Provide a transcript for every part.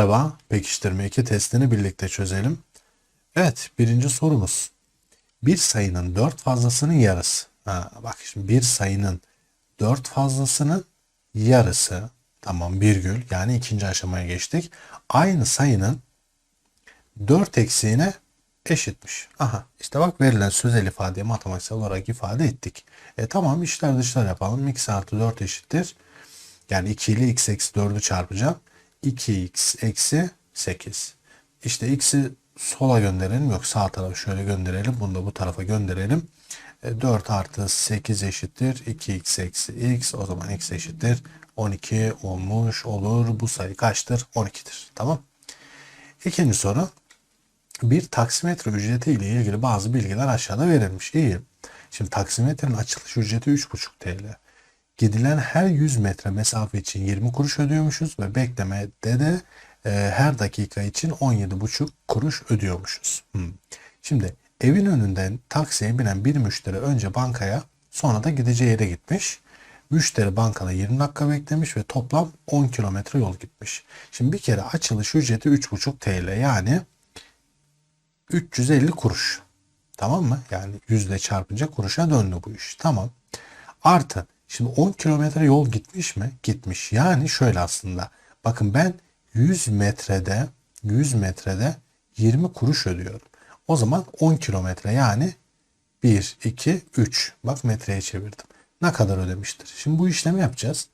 Merhaba, pekiştirme 2 testini birlikte çözelim. Evet, birinci sorumuz. Bir sayının 4 fazlasının yarısı. Ha, bak şimdi bir sayının 4 fazlasının yarısı. Tamam virgül yani ikinci aşamaya geçtik. Aynı sayının 4 eksiğine eşitmiş. Aha işte bak verilen sözel ifadeyi matematiksel olarak ifade ettik. E tamam işler dışlar yapalım. x artı 4 eşittir. Yani 2 ile x eksi 4'ü çarpacağım. 2x eksi 8. İşte x'i sola gönderelim. Yok sağ tarafa şöyle gönderelim. Bunu da bu tarafa gönderelim. E, 4 artı 8 eşittir. 2x eksi x. O zaman x eşittir. 12 olmuş olur. Bu sayı kaçtır? 12'dir. Tamam. İkinci soru. Bir taksimetre ücreti ile ilgili bazı bilgiler aşağıda verilmiş. İyi. Şimdi taksimetrenin açılış ücreti 3,5 TL. Gidilen her 100 metre mesafe için 20 kuruş ödüyormuşuz ve beklemede de e, her dakika için 17,5 kuruş ödüyormuşuz. Hmm. Şimdi evin önünden taksiye binen bir müşteri önce bankaya sonra da gideceği yere gitmiş. Müşteri bankada 20 dakika beklemiş ve toplam 10 kilometre yol gitmiş. Şimdi bir kere açılış ücreti 3,5 TL yani 350 kuruş. Tamam mı? Yani yüzde çarpınca kuruşa döndü bu iş. Tamam. Artı şimdi 10 kilometre yol gitmiş mi? Gitmiş. Yani şöyle aslında. Bakın ben 100 metrede 100 metrede 20 kuruş ödüyorum. O zaman 10 kilometre yani 1, 2, 3. Bak metreye çevirdim. Ne kadar ödemiştir? Şimdi bu işlemi yapacağız.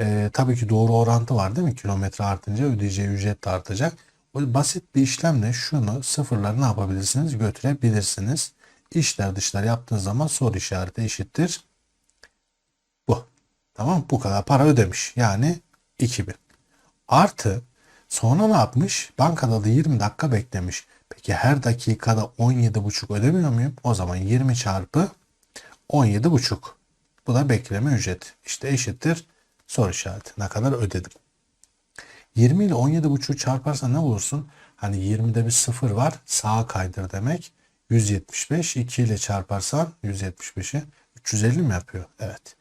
Ee, tabii ki doğru orantı var değil mi? Kilometre artınca ödeyeceği ücret de artacak. O basit bir işlemle şunu sıfırları ne yapabilirsiniz? Götürebilirsiniz. İşler dışlar yaptığınız zaman soru işareti eşittir. Tamam Bu kadar para ödemiş. Yani 2000. Artı sonra ne yapmış? Bankada da 20 dakika beklemiş. Peki her dakikada 17,5 ödemiyor muyum? O zaman 20 çarpı 17,5. Bu da bekleme ücret. İşte eşittir soru işareti. Ne kadar ödedim? 20 ile 17,5'u çarparsan ne bulursun? Hani 20'de bir sıfır var. Sağa kaydır demek. 175. 2 ile çarparsan 175'i 350 mi yapıyor? Evet.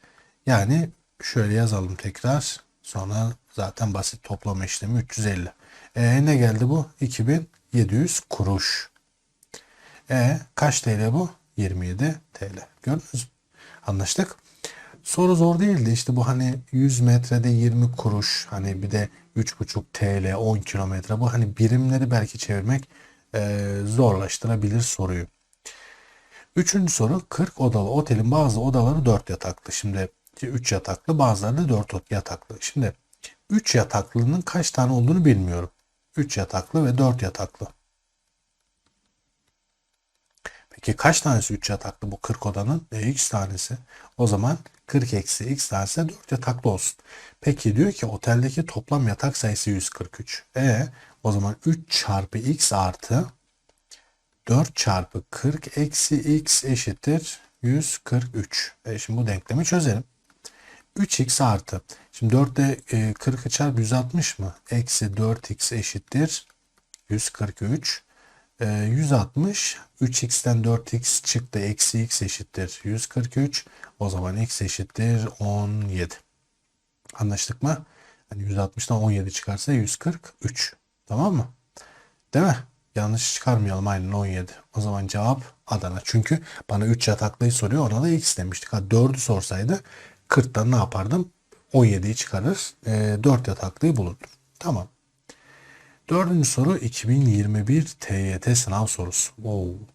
Yani şöyle yazalım tekrar. Sonra zaten basit toplama işlemi 350. E ne geldi bu? 2700 kuruş. E kaç TL bu? 27 TL. Gördünüz mü? Anlaştık. Soru zor değildi. İşte bu hani 100 metrede 20 kuruş hani bir de 3,5 TL 10 kilometre bu hani birimleri belki çevirmek e, zorlaştırabilir soruyu. Üçüncü soru 40 odalı otelin bazı odaları 4 yataklı. Şimdi 3 yataklı bazıları da 4 yataklı. Şimdi 3 yataklının kaç tane olduğunu bilmiyorum. 3 yataklı ve 4 yataklı. Peki kaç tanesi 3 yataklı bu 40 odanın? E, x tanesi. O zaman 40 eksi x tanesi 4 yataklı olsun. Peki diyor ki oteldeki toplam yatak sayısı 143. E o zaman 3 çarpı x artı 4 çarpı 40 eksi x eşittir 143. E şimdi bu denklemi çözelim. 3x artı. Şimdi 4 ile 40'ı çarp 160 mı? Eksi 4x eşittir 143. 160 3x'ten 4x çıktı. Eksi x eşittir 143. O zaman x eşittir 17. Anlaştık mı? Hani 160'dan 17 çıkarsa 143. Tamam mı? Değil mi? Yanlış çıkarmayalım aynen 17. O zaman cevap Adana. Çünkü bana 3 yataklıyı soruyor. Ona da x demiştik. Ha 4'ü sorsaydı 40'tan ne yapardım? 17'yi çıkarır. E, 4 yataklıyı bulurdum. Tamam. Dördüncü soru 2021 TYT sınav sorusu. Wow.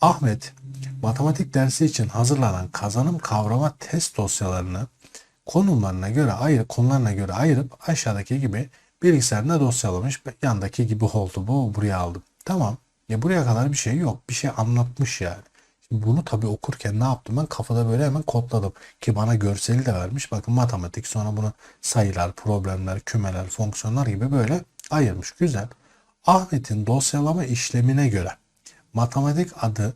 Ahmet, matematik dersi için hazırlanan kazanım kavrama test dosyalarını konumlarına göre ayır, konularına göre ayırıp aşağıdaki gibi bilgisayarına dosyalamış. Yandaki gibi oldu bu buraya aldım. Tamam. Ya buraya kadar bir şey yok. Bir şey anlatmış yani. Şimdi bunu tabii okurken ne yaptım ben? Kafada böyle hemen kodladım. Ki bana görseli de vermiş. Bakın matematik sonra bunu sayılar, problemler, kümeler, fonksiyonlar gibi böyle ayırmış. Güzel. Ahmet'in dosyalama işlemine göre matematik adı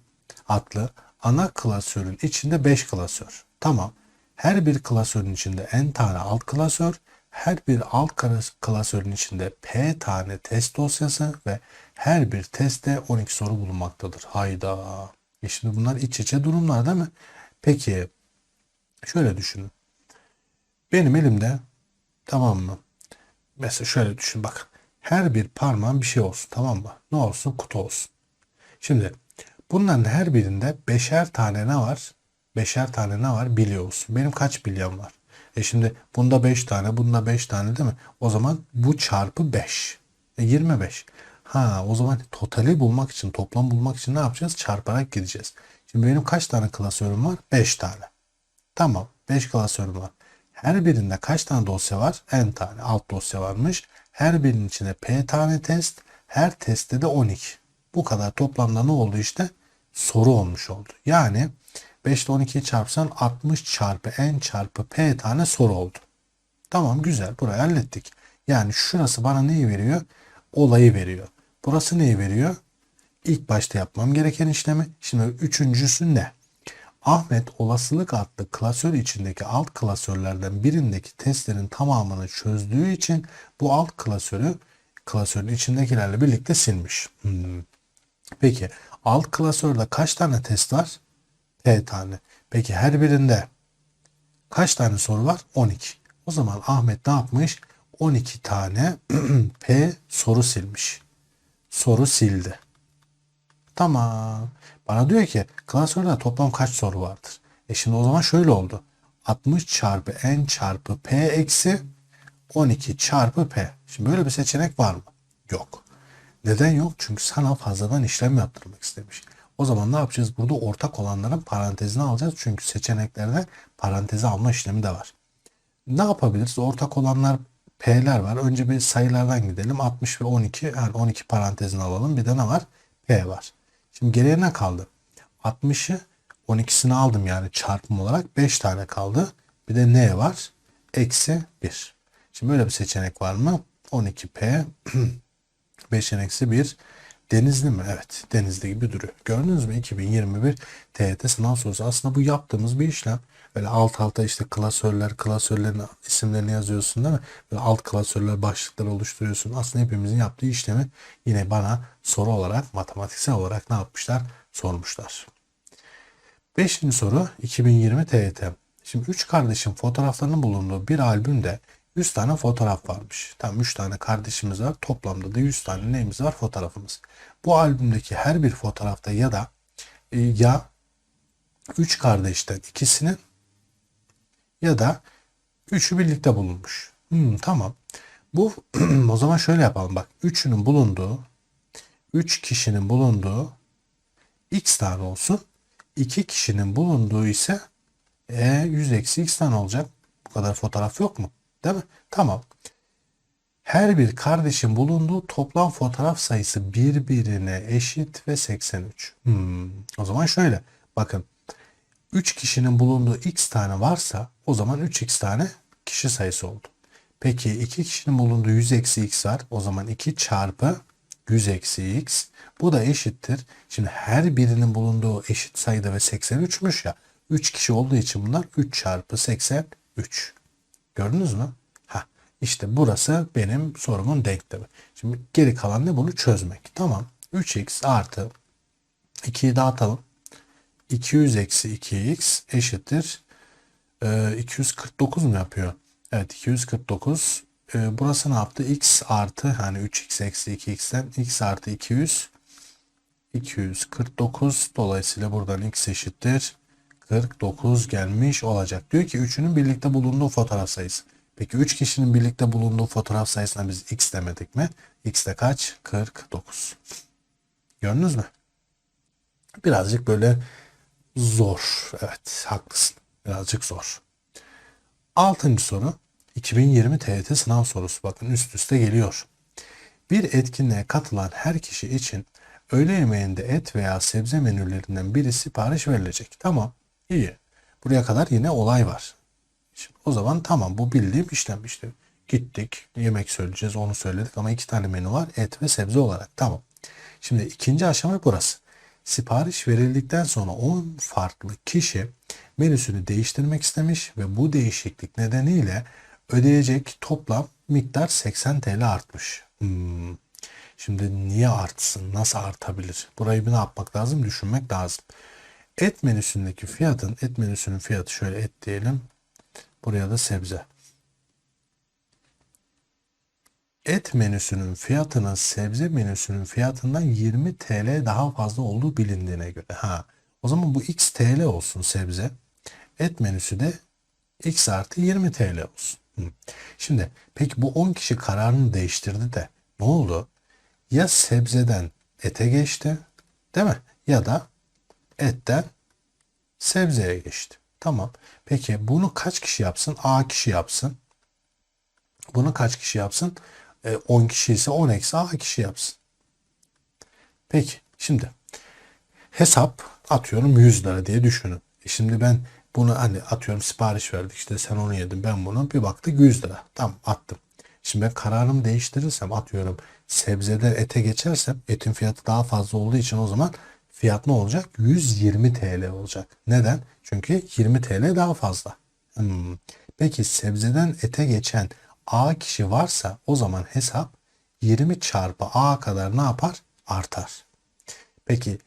adlı ana klasörün içinde 5 klasör. Tamam. Her bir klasörün içinde n tane alt klasör, her bir alt klasörün içinde p tane test dosyası ve her bir testte 12 soru bulunmaktadır. Hayda. E şimdi bunlar iç içe durumlar değil mi? Peki şöyle düşünün. Benim elimde tamam mı? Mesela şöyle düşün bak. Her bir parmağın bir şey olsun tamam mı? Ne olsun? Kutu olsun. Şimdi bunların her birinde beşer tane ne var? Beşer tane ne var? Bilye olsun. Benim kaç bilyem var? E şimdi bunda 5 tane, bunda 5 tane değil mi? O zaman bu çarpı 5. E 25. Ha o zaman totali bulmak için, toplam bulmak için ne yapacağız? Çarparak gideceğiz. Şimdi benim kaç tane klasörüm var? 5 tane. Tamam. 5 klasörüm var. Her birinde kaç tane dosya var? N tane. Alt dosya varmış. Her birinin içinde P tane test. Her testte de 12. Bu kadar toplamda ne oldu işte? Soru olmuş oldu. Yani 5 ile 12'yi çarpsan 60 çarpı N çarpı P tane soru oldu. Tamam güzel. Burayı hallettik. Yani şurası bana neyi veriyor? Olayı veriyor. Burası neyi veriyor? İlk başta yapmam gereken işlemi. Şimdi üçüncüsü ne? Ahmet olasılık adlı klasör içindeki alt klasörlerden birindeki testlerin tamamını çözdüğü için bu alt klasörü klasörün içindekilerle birlikte silmiş. Hmm. Peki alt klasörde kaç tane test var? P tane. Peki her birinde kaç tane soru var? 12. O zaman Ahmet ne yapmış? 12 tane P soru silmiş. Soru sildi. Tamam. Bana diyor ki klasörde toplam kaç soru vardır? E şimdi o zaman şöyle oldu. 60 çarpı n çarpı p eksi 12 çarpı p. Şimdi böyle bir seçenek var mı? Yok. Neden yok? Çünkü sana fazladan işlem yaptırmak istemiş. O zaman ne yapacağız? Burada ortak olanların parantezini alacağız. Çünkü seçeneklerde parantezi alma işlemi de var. Ne yapabiliriz? Ortak olanlar P'ler var. Önce bir sayılardan gidelim. 60 ve 12. Yani 12 parantezini alalım. Bir de ne var? P var. Şimdi geriye ne kaldı? 60'ı 12'sini aldım yani çarpım olarak 5 tane kaldı. Bir de N var? Eksi 1. Şimdi böyle bir seçenek var mı? 12P 5'in eksi 1 Denizli mi? Evet. Denizli gibi duruyor. Gördünüz mü? 2021 TYT sınav sorusu. Aslında bu yaptığımız bir işlem. Böyle alt alta işte klasörler, klasörlerin isimlerini yazıyorsun değil mi? Böyle alt klasörler, başlıklar oluşturuyorsun. Aslında hepimizin yaptığı işlemi yine bana soru olarak, matematiksel olarak ne yapmışlar? Sormuşlar. Beşinci soru 2020 TYT. Şimdi üç kardeşin fotoğraflarının bulunduğu bir albümde 100 tane fotoğraf varmış. Tam 3 tane kardeşimiz var. Toplamda da 100 tane neyimiz var? Fotoğrafımız. Bu albümdeki her bir fotoğrafta ya da e, ya 3 kardeşten ikisinin ya da üçü birlikte bulunmuş. Hmm, tamam. Bu o zaman şöyle yapalım bak. Üçünün bulunduğu, üç kişinin bulunduğu x tane olsun. iki kişinin bulunduğu ise e, 100 eksi x tane olacak. Bu kadar fotoğraf yok mu? Değil mi? Tamam. Her bir kardeşin bulunduğu toplam fotoğraf sayısı birbirine eşit ve 83. Hmm. O zaman şöyle. Bakın 3 kişinin bulunduğu x tane varsa o zaman 3x tane kişi sayısı oldu. Peki 2 kişinin bulunduğu 100 eksi x var. O zaman 2 çarpı 100 eksi x. Bu da eşittir. Şimdi her birinin bulunduğu eşit sayıda ve 83'müş ya. 3 kişi olduğu için bunlar 3 çarpı 83. Gördünüz mü? Ha, işte burası benim sorumun denklemi. Şimdi geri kalan ne bunu çözmek. Tamam. 3x artı 2'yi dağıtalım. 200 eksi 2x eşittir. Ee, 249 mu yapıyor? Evet 249. Ee, burası ne yaptı? x artı hani 3x eksi 2x'ten x artı 200 249 dolayısıyla buradan x eşittir 49 gelmiş olacak. Diyor ki üçünün birlikte bulunduğu fotoğraf sayısı. Peki 3 kişinin birlikte bulunduğu fotoğraf sayısına biz x demedik mi? x de kaç? 49. Gördünüz mü? Birazcık böyle zor. Evet haklısın. Birazcık zor. Altıncı soru. 2020 TYT sınav sorusu. Bakın üst üste geliyor. Bir etkinliğe katılan her kişi için öğle yemeğinde et veya sebze menülerinden biri sipariş verilecek. Tamam. iyi. Buraya kadar yine olay var. Şimdi o zaman tamam bu bildiğim işlem işte. Gittik yemek söyleyeceğiz onu söyledik ama iki tane menü var et ve sebze olarak. Tamam. Şimdi ikinci aşama burası. Sipariş verildikten sonra 10 farklı kişi menüsünü değiştirmek istemiş ve bu değişiklik nedeniyle ödeyecek toplam miktar 80 TL artmış. Hmm. Şimdi niye artsın? Nasıl artabilir? Burayı bir ne yapmak lazım? Düşünmek lazım. Et menüsündeki fiyatın, et menüsünün fiyatı şöyle et diyelim. Buraya da sebze. et menüsünün fiyatının sebze menüsünün fiyatından 20 TL daha fazla olduğu bilindiğine göre. Ha, o zaman bu x TL olsun sebze. Et menüsü de x artı 20 TL olsun. Şimdi peki bu 10 kişi kararını değiştirdi de ne oldu? Ya sebzeden ete geçti değil mi? Ya da etten sebzeye geçti. Tamam. Peki bunu kaç kişi yapsın? A kişi yapsın. Bunu kaç kişi yapsın? E, 10 kişi ise 10 eksi A kişi yapsın. Peki şimdi hesap atıyorum 100 lira diye düşünün. E şimdi ben bunu hani atıyorum sipariş verdik işte sen onu yedin ben bunu bir baktık 100 lira. Tamam attım. Şimdi ben kararımı değiştirirsem atıyorum sebzeden ete geçersem etin fiyatı daha fazla olduğu için o zaman fiyat ne olacak? 120 TL olacak. Neden? Çünkü 20 TL daha fazla. Hmm. Peki sebzeden ete geçen A kişi varsa o zaman hesap 20 çarpı A kadar ne yapar? Artar. Peki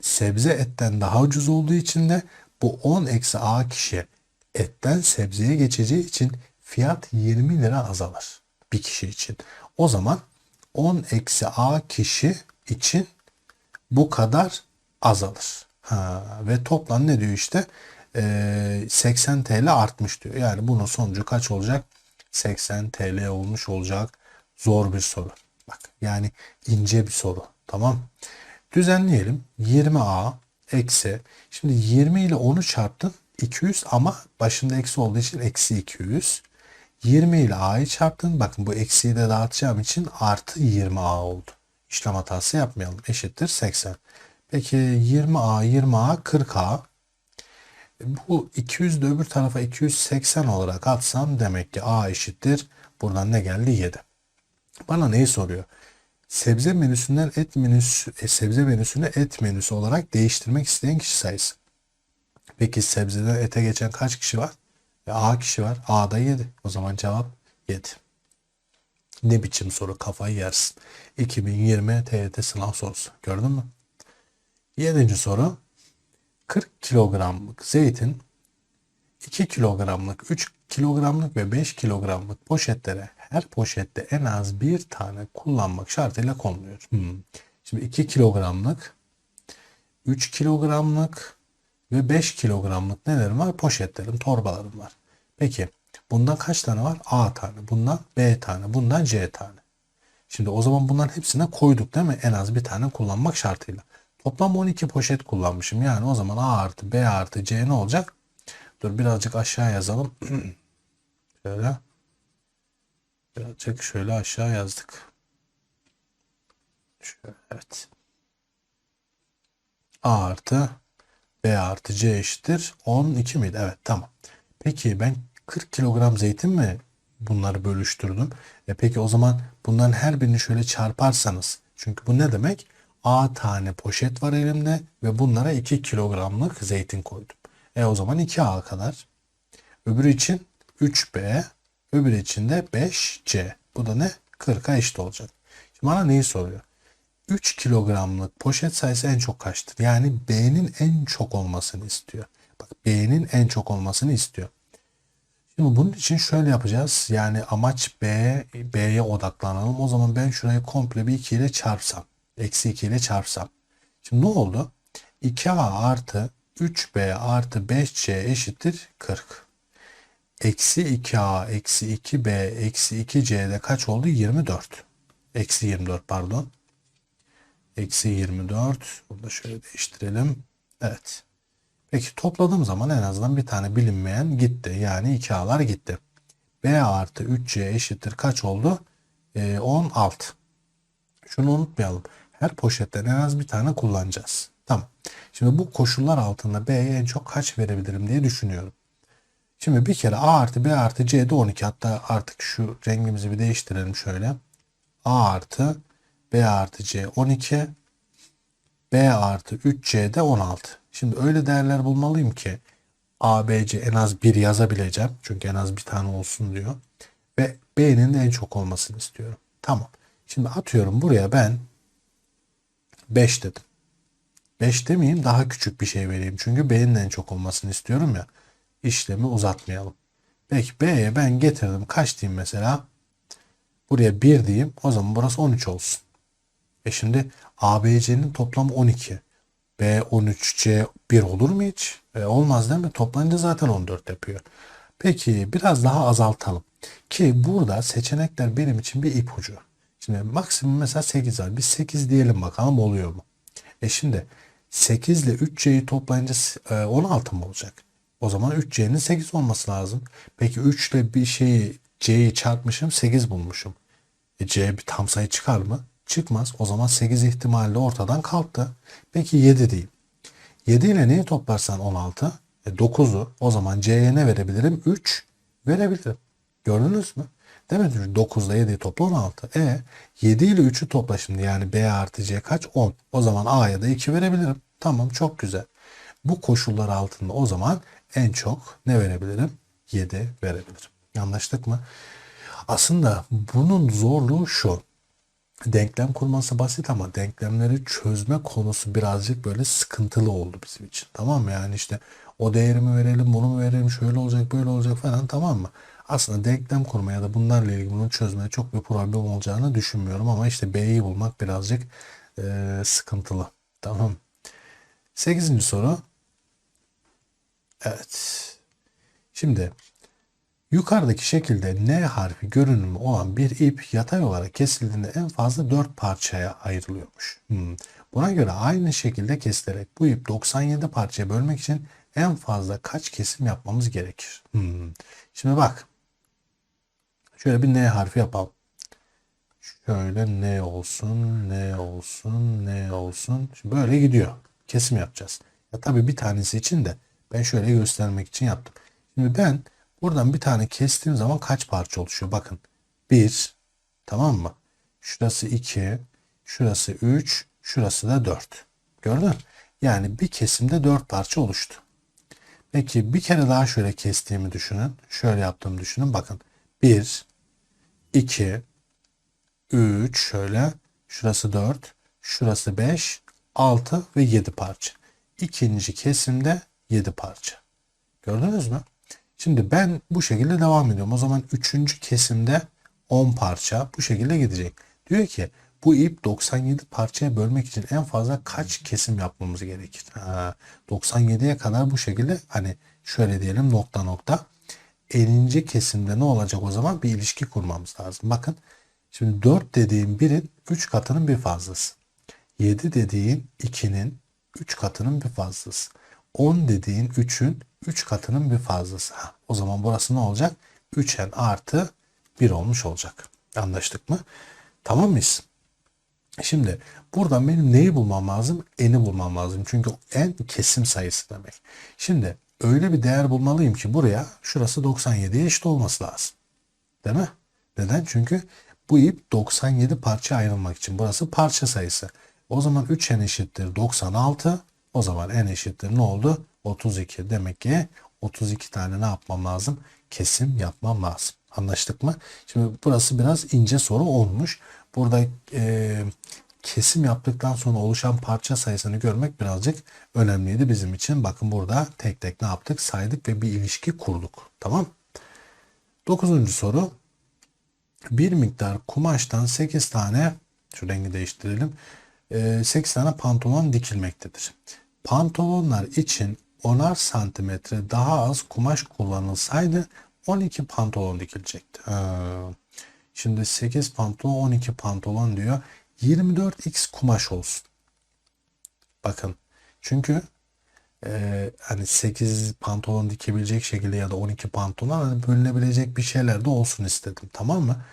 sebze etten daha ucuz olduğu için de bu 10 eksi A kişi etten sebzeye geçeceği için fiyat 20 lira azalır bir kişi için. O zaman 10 eksi A kişi için bu kadar azalır. Ha, ve toplam ne diyor işte? Ee, 80 TL artmış diyor. Yani bunun sonucu kaç olacak? 80 TL olmuş olacak. Zor bir soru. Bak yani ince bir soru. Tamam. Düzenleyelim. 20A eksi. Şimdi 20 ile 10'u çarptın. 200 ama başında eksi olduğu için eksi 200. 20 ile A'yı çarptın. Bakın bu eksiyi de dağıtacağım için artı 20A oldu. İşlem hatası yapmayalım. Eşittir 80. Peki 20A, 20A, 40A. Bu 200 de öbür tarafa 280 olarak atsam demek ki A eşittir. Buradan ne geldi? 7. Bana neyi soruyor? Sebze menüsünden et menüsü, e, sebze menüsünü et menüsü olarak değiştirmek isteyen kişi sayısı. Peki sebzeden ete geçen kaç kişi var? E, A kişi var. A'da 7. O zaman cevap 7. Ne biçim soru kafayı yersin. 2020 TYT sınav sorusu. Gördün mü? Yedinci soru. 40 kilogramlık zeytin 2 kilogramlık, 3 kilogramlık ve 5 kilogramlık poşetlere her poşette en az bir tane kullanmak şartıyla konuluyor. Hmm. Şimdi 2 kilogramlık, 3 kilogramlık ve 5 kilogramlık nelerim var? Poşetlerim, torbalarım var. Peki bundan kaç tane var? A tane, bundan B tane, bundan C tane. Şimdi o zaman bunların hepsine koyduk değil mi? En az bir tane kullanmak şartıyla. Toplam 12 poşet kullanmışım. Yani o zaman A artı B artı C ne olacak? Dur birazcık aşağı yazalım. şöyle. Birazcık şöyle aşağı yazdık. Şöyle, evet. A artı B artı C eşittir 12 miydi? Evet tamam. Peki ben 40 kilogram zeytin mi bunları bölüştürdüm? E peki o zaman bunların her birini şöyle çarparsanız. Çünkü bu ne demek? A tane poşet var elimde ve bunlara 2 kilogramlık zeytin koydum. E o zaman 2A kadar. Öbürü için 3B, öbürü için de 5C. Bu da ne? 40'a eşit olacak. Şimdi bana neyi soruyor? 3 kilogramlık poşet sayısı en çok kaçtır? Yani B'nin en çok olmasını istiyor. Bak B'nin en çok olmasını istiyor. Şimdi bunun için şöyle yapacağız. Yani amaç B, B'ye odaklanalım. O zaman ben şurayı komple bir 2 ile çarpsam. Eksi 2 ile çarpsam. Şimdi ne oldu? 2A artı 3B artı 5C eşittir 40. Eksi 2A eksi 2B eksi 2C'de kaç oldu? 24. Eksi 24 pardon. Eksi 24. Burada şöyle değiştirelim. Evet. Peki topladığım zaman en azından bir tane bilinmeyen gitti. Yani 2A'lar gitti. B artı 3C eşittir kaç oldu? Ee, 16. Şunu unutmayalım. Her poşetten en az bir tane kullanacağız. Tamam. Şimdi bu koşullar altında B'ye en çok kaç verebilirim diye düşünüyorum. Şimdi bir kere A artı B artı C'de 12. Hatta artık şu rengimizi bir değiştirelim şöyle. A artı B artı C 12. B artı 3C'de 16. Şimdi öyle değerler bulmalıyım ki A, B, C en az bir yazabileceğim. Çünkü en az bir tane olsun diyor. Ve B'nin de en çok olmasını istiyorum. Tamam. Şimdi atıyorum buraya ben 5 dedim. 5 demeyeyim daha küçük bir şey vereyim. Çünkü B'nin en çok olmasını istiyorum ya. İşlemi uzatmayalım. Peki B'ye ben getirdim. Kaç diyeyim mesela? Buraya 1 diyeyim. O zaman burası 13 olsun. E şimdi ABC'nin toplamı 12. B 13, C 1 olur mu hiç? E, olmaz değil mi? Toplanınca zaten 14 yapıyor. Peki biraz daha azaltalım. Ki burada seçenekler benim için bir ipucu. Şimdi maksimum mesela 8 var. Biz 8 diyelim bakalım oluyor mu? E şimdi 8 ile 3C'yi toplayınca e, 16 mı olacak? O zaman 3C'nin 8 olması lazım. Peki 3 ile bir şeyi C'yi çarpmışım 8 bulmuşum. E C bir tam sayı çıkar mı? Çıkmaz. O zaman 8 ihtimali de ortadan kalktı. Peki 7 diyeyim. 7 ile neyi toplarsan 16? E 9'u. O zaman C'ye ne verebilirim? 3 verebilirim. Gördünüz mü? Değil mi? 9 ile 7'yi topla 16. E 7 ile 3'ü topla şimdi. Yani B artı C kaç? 10. O zaman A'ya da 2 verebilirim. Tamam çok güzel. Bu koşullar altında o zaman en çok ne verebilirim? 7 verebilirim. Anlaştık mı? Aslında bunun zorluğu şu. Denklem kurması basit ama denklemleri çözme konusu birazcık böyle sıkıntılı oldu bizim için. Tamam mı? Yani işte o değerimi verelim, bunu mu verelim, şöyle olacak, böyle olacak falan tamam mı? Aslında denklem kurma ya da bunlarla ilgili bunu çözmeye çok bir problem olacağını düşünmüyorum ama işte B'yi bulmak birazcık e, sıkıntılı. Tamam. Sekizinci soru. Evet. Şimdi yukarıdaki şekilde N harfi görünümü olan bir ip yatay olarak kesildiğinde en fazla 4 parçaya ayrılıyormuş. Hmm. Buna göre aynı şekilde kesilerek bu ip 97 parçaya bölmek için en fazla kaç kesim yapmamız gerekir? Hmm. Şimdi bak. Şöyle bir N harfi yapalım. Şöyle N olsun, N olsun, N olsun. Şimdi böyle gidiyor. Kesim yapacağız. Ya tabii bir tanesi için de ben şöyle göstermek için yaptım. Şimdi ben buradan bir tane kestiğim zaman kaç parça oluşuyor? Bakın. 1 tamam mı? Şurası 2, şurası 3, şurası da 4. Gördün? Yani bir kesimde 4 parça oluştu. Peki bir kere daha şöyle kestiğimi düşünün. Şöyle yaptığımı düşünün. Bakın. 1, 2, 3 şöyle. Şurası 4, şurası 5, 6 ve 7 parça. İkinci kesimde 7 parça. Gördünüz mü? Şimdi ben bu şekilde devam ediyorum. O zaman üçüncü kesimde 10 parça bu şekilde gidecek. Diyor ki bu ip 97 parçaya bölmek için en fazla kaç kesim yapmamız gerekir? Ha, 97'ye kadar bu şekilde hani şöyle diyelim nokta nokta. 50. kesimde ne olacak o zaman? Bir ilişki kurmamız lazım. Bakın şimdi 4 dediğim birin 3 katının bir fazlası. 7 dediğin 2'nin 3 katının bir fazlası. 10 dediğin 3'ün 3 katının bir fazlası. Ha, o zaman burası ne olacak? 3n artı 1 olmuş olacak. Anlaştık mı? Tamam mıyız? Şimdi buradan benim neyi bulmam lazım? N'i bulmam lazım. Çünkü n kesim sayısı demek. Şimdi öyle bir değer bulmalıyım ki buraya şurası 97'ye eşit olması lazım. Değil mi? Neden? Çünkü bu ip 97 parça ayrılmak için. Burası parça sayısı. O zaman 3n eşittir 96. O zaman n eşittir ne oldu? 32. Demek ki 32 tane ne yapmam lazım? Kesim yapmam lazım. Anlaştık mı? Şimdi burası biraz ince soru olmuş. Burada e, kesim yaptıktan sonra oluşan parça sayısını görmek birazcık önemliydi bizim için. Bakın burada tek tek ne yaptık? Saydık ve bir ilişki kurduk. Tamam. Dokuzuncu soru. Bir miktar kumaştan 8 tane şu rengi değiştirelim. 8 tane pantolon dikilmektedir. Pantolonlar için 10'ar santimetre daha az kumaş kullanılsaydı 12 pantolon dikilecekti. Şimdi 8 pantolon 12 pantolon diyor. 24x kumaş olsun. Bakın çünkü e, hani 8 pantolon dikebilecek şekilde ya da 12 pantolon hani bölünebilecek bir şeyler de olsun istedim. Tamam mı?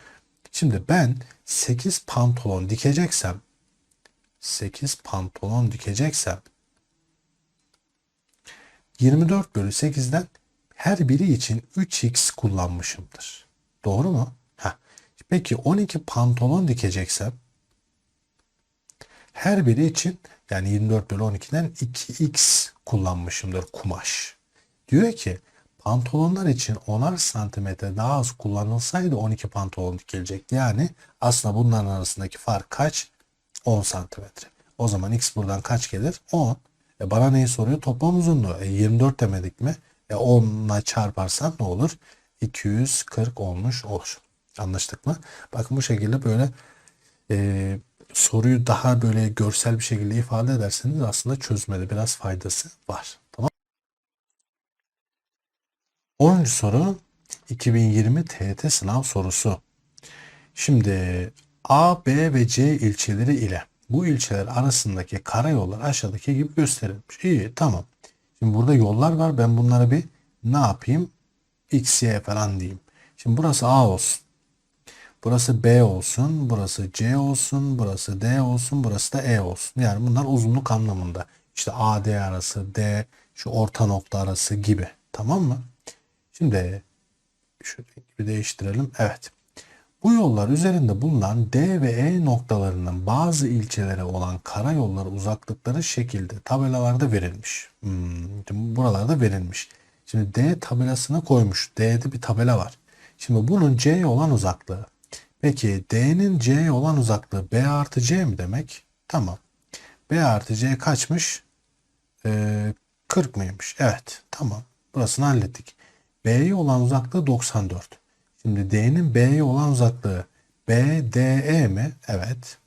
Şimdi ben 8 pantolon dikeceksem 8 pantolon dikeceksem 24 bölü 8'den her biri için 3x kullanmışımdır. Doğru mu? Heh. Peki 12 pantolon dikeceksem her biri için yani 24 bölü 12'den 2x kullanmışımdır kumaş. Diyor ki pantolonlar için 10'ar santimetre daha az kullanılsaydı 12 pantolon dikilecekti. Yani aslında bunların arasındaki fark kaç? 10 santimetre. O zaman x buradan kaç gelir? 10. E bana neyi soruyor? Toplam uzunluğu. E 24 demedik mi? E 10'la çarparsan ne olur? 240 olmuş olur. Anlaştık mı? Bakın bu şekilde böyle e, soruyu daha böyle görsel bir şekilde ifade ederseniz aslında çözmede biraz faydası var. Tamam 10. soru 2020 TYT sınav sorusu. Şimdi A, B ve C ilçeleri ile bu ilçeler arasındaki karayollar aşağıdaki gibi gösterilmiş. İyi tamam. Şimdi burada yollar var. Ben bunlara bir ne yapayım? X, Y falan diyeyim. Şimdi burası A olsun. Burası B olsun. Burası C olsun. Burası D olsun. Burası da E olsun. Yani bunlar uzunluk anlamında. İşte A, D arası, D şu orta nokta arası gibi. Tamam mı? Şimdi şu rengi değiştirelim. Evet. Bu yollar üzerinde bulunan D ve E noktalarının bazı ilçelere olan karayolları uzaklıkları şekilde tabelalarda verilmiş. Hmm, buralarda verilmiş. Şimdi D tabelasına koymuş. D'de bir tabela var. Şimdi bunun C'ye olan uzaklığı. Peki D'nin C'ye olan uzaklığı B artı C mi demek? Tamam. B artı C kaçmış? Ee, 40 mıymış? Evet. Tamam. Burasını hallettik. B'ye olan uzaklığı 94. Şimdi D'nin B'ye olan uzaklığı BDE mi? Evet.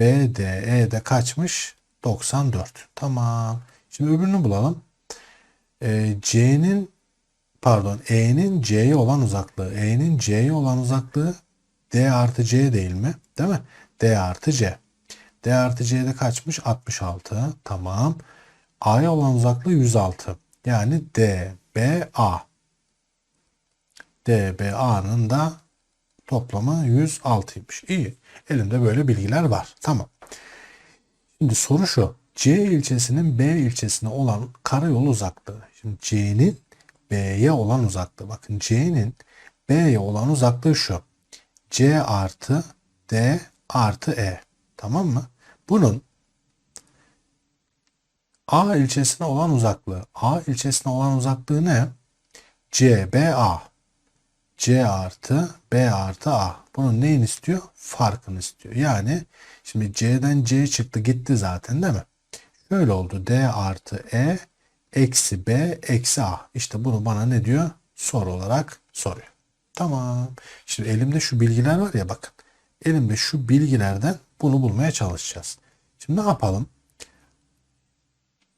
BDE de kaçmış? 94. Tamam. Şimdi öbürünü bulalım. Ee, C'nin pardon E'nin C'ye olan uzaklığı. E'nin C'ye olan uzaklığı D artı C değil mi? Değil mi? D artı C. D artı C'de kaçmış? 66. Tamam. A'ya olan uzaklığı 106. Yani D, B, A. DBA'nın da toplamı 106'ymış. İyi. Elimde böyle bilgiler var. Tamam. Şimdi soru şu. C ilçesinin B ilçesine olan karayol uzaklığı. Şimdi C'nin B'ye olan uzaklığı. Bakın C'nin B'ye olan uzaklığı şu. C artı D artı E. Tamam mı? Bunun A ilçesine olan uzaklığı. A ilçesine olan uzaklığı ne? CBA. C artı B artı A. Bunun neyin istiyor? Farkını istiyor. Yani şimdi C'den C çıktı gitti zaten değil mi? Şöyle oldu. D artı E eksi B eksi A. İşte bunu bana ne diyor? Soru olarak soruyor. Tamam. Şimdi elimde şu bilgiler var ya bakın. Elimde şu bilgilerden bunu bulmaya çalışacağız. Şimdi ne yapalım?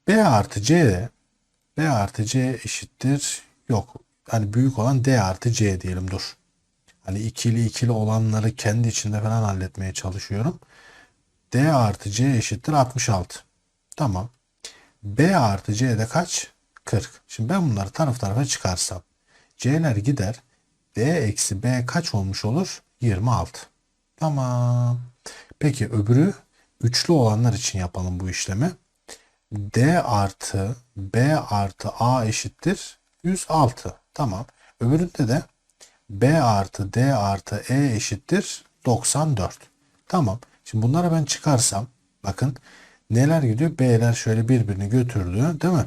B artı C B artı C eşittir. Yok hani büyük olan D artı C diyelim dur. Hani ikili ikili olanları kendi içinde falan halletmeye çalışıyorum. D artı C eşittir 66. Tamam. B artı C de kaç? 40. Şimdi ben bunları taraf tarafa çıkarsam. C'ler gider. D eksi B kaç olmuş olur? 26. Tamam. Peki öbürü üçlü olanlar için yapalım bu işlemi. D artı B artı A eşittir 106. Tamam. Öbüründe de B artı D artı E eşittir 94. Tamam. Şimdi bunları ben çıkarsam bakın neler gidiyor? B'ler şöyle birbirini götürdü değil mi?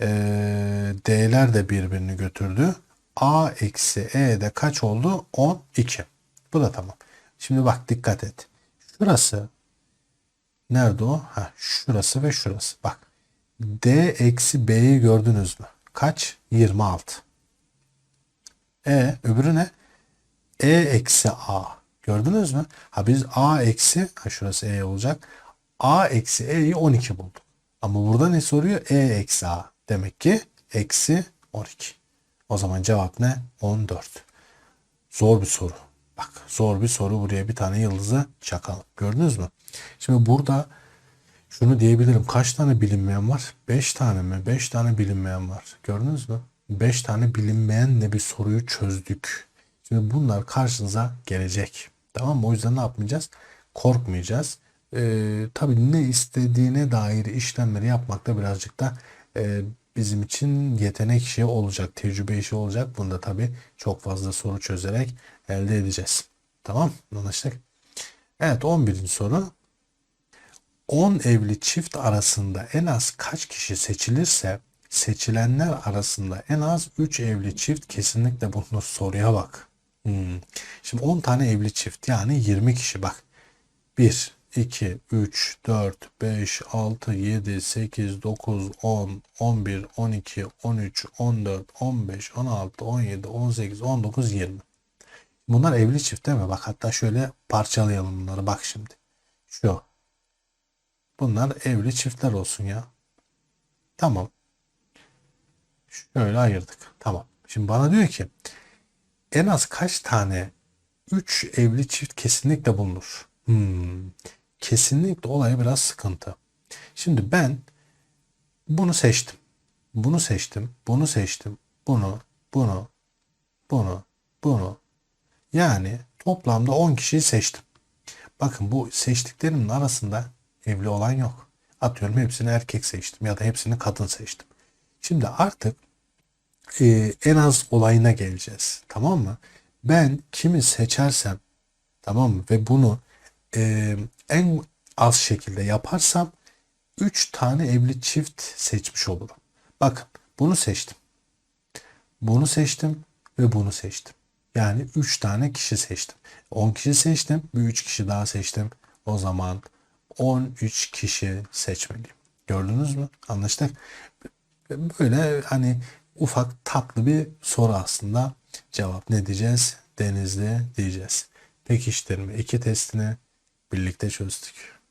Ee, D'ler de birbirini götürdü. A eksi E de kaç oldu? 12. Bu da tamam. Şimdi bak dikkat et. Şurası nerede o? Ha, şurası ve şurası. Bak D eksi B'yi gördünüz mü? Kaç? 26. E öbürü ne? E eksi A. Gördünüz mü? Ha biz A eksi, ha şurası E olacak. A eksi E'yi 12 bulduk. Ama burada ne soruyor? E eksi A. Demek ki eksi 12. O zaman cevap ne? 14. Zor bir soru. Bak zor bir soru. Buraya bir tane yıldızı çakalım. Gördünüz mü? Şimdi burada şunu diyebilirim. Kaç tane bilinmeyen var? 5 tane mi? 5 tane bilinmeyen var. Gördünüz mü? 5 tane bilinmeyenle bir soruyu çözdük. Şimdi bunlar karşınıza gelecek. Tamam mı? O yüzden ne yapmayacağız? Korkmayacağız. Ee, tabii ne istediğine dair işlemleri yapmakta birazcık da e, bizim için yetenek işi olacak, tecrübe işi olacak. Bunu da tabii çok fazla soru çözerek elde edeceğiz. Tamam Anlaştık. Evet 11. soru. 10 evli çift arasında en az kaç kişi seçilirse seçilenler arasında en az 3 evli çift kesinlikle bulunur. Soruya bak. Hmm. Şimdi 10 tane evli çift yani 20 kişi bak. 1, 2, 3, 4, 5, 6, 7, 8, 9, 10, 11, 12, 13, 14, 15, 16, 17, 18, 19, 20. Bunlar evli çift değil mi? Bak hatta şöyle parçalayalım bunları. Bak şimdi. Şu. Bunlar evli çiftler olsun ya. Tamam. Şöyle ayırdık. Tamam. Şimdi bana diyor ki en az kaç tane 3 evli çift kesinlikle bulunur? Hmm. Kesinlikle olay biraz sıkıntı. Şimdi ben bunu seçtim. Bunu seçtim. Bunu seçtim. Bunu, bunu, bunu, bunu. Yani toplamda 10 kişiyi seçtim. Bakın bu seçtiklerimin arasında evli olan yok. Atıyorum hepsini erkek seçtim ya da hepsini kadın seçtim. Şimdi artık e, en az olayına geleceğiz. Tamam mı? Ben kimi seçersem tamam mı? Ve bunu e, en az şekilde yaparsam 3 tane evli çift seçmiş olurum. Bakın bunu seçtim. Bunu seçtim ve bunu seçtim. Yani 3 tane kişi seçtim. 10 kişi seçtim. Bir 3 kişi daha seçtim. O zaman 13 kişi seçmeliyim. Gördünüz mü? Anlaştık. Böyle hani ufak tatlı bir soru aslında. Cevap ne diyeceğiz? Denizli diyeceğiz. Pekiştirme iki testini birlikte çözdük.